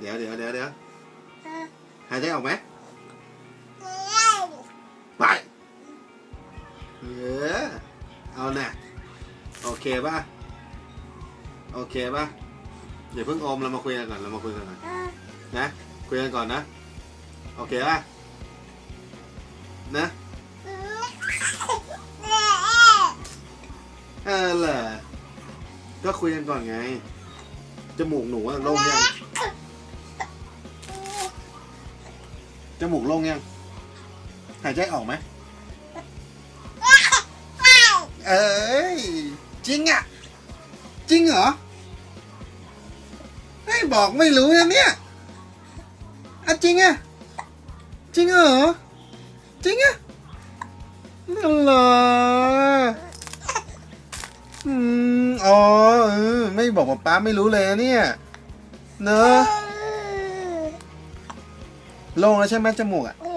เดี๋ยวเดี๋ยวเดี๋ยวเดี๋ยวหายใจออกไหมไปเออเอาน่ะโอเคป่ะโอเคป่ะเดี๋ยวเพิ่งอมเรามาคุยกันก่อนเรามาคุยกันก่อนนะคุยกันก่อนนะ โอเคป่ะนะเออเหรอก็คุยกันก่อนไงจมูกหนูอะโล่งยัง จมูกโล่งยัง หายใจออกไหม เอ้ย จริงอะ จริงเหรอไม่บอกไม่รู้นะเนี่ยอะจริงอะ จริงเหรอ จริงอะนั่นเหรออืม อ๋อเออไม่บอกว่าป้าไม่รู้เลยนะเนี่ย เนอะ โล่งแล้วใช่ไหมจมูกอะอื